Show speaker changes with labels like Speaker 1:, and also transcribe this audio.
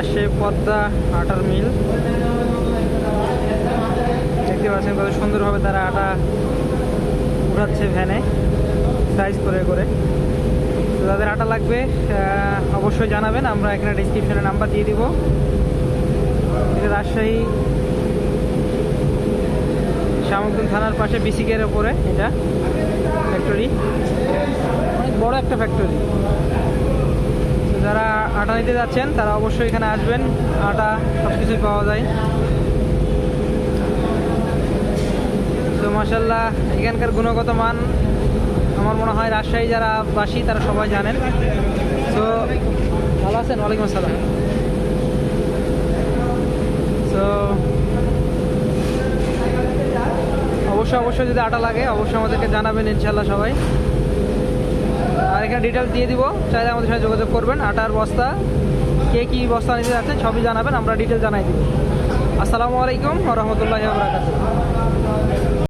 Speaker 1: রাজশাহী পদ্মা আটার মিল। দেখতে পাচ্ছেন কত সুন্দরভাবে তারা আটা উঠাচ্ছে ভ্যানে, সাইজ করে করে। তো যাদের আটা লাগবে অবশ্যই জানাবেন, আমরা এখানে ডিসক্রিপশনে নাম্বার দিয়ে দিব। এটা রাজশাহী শামুকদুল থানার পাশে বিসিকের ওপরে, এটা ফ্যাক্টরি অনেক বড় একটা ফ্যাক্টরি আটা নিতে যাচ্ছেন, তারা অবশ্যই এখানে আসবেন আটা সব কিছুই পাওয়া যায়। তো মাসাল্লাহ এখানকার গুণগত মান আমার মনে হয় রাজশাহী যারা বাসী, তারা সবাই জানেন। তো, ভালো আছেন? ওয়ালাইকুম আসসালাম। তো, অবশ্যই অবশ্যই যদি আটা লাগে, অবশ্যই আমাদেরকে জানাবেন ইনশাল্লাহ সবাই। এখানে ডিটেলস দিয়ে দিব। চাইলে আমাদের সাথে যোগাযোগ করবেন। আটার বস্তা, কে কী বস্তা নিতে যাচ্ছেন সবই জানাবেন, আমরা ডিটেল জানাই দিব। আসসালামু আলাইকুম রহমতুল্লাহ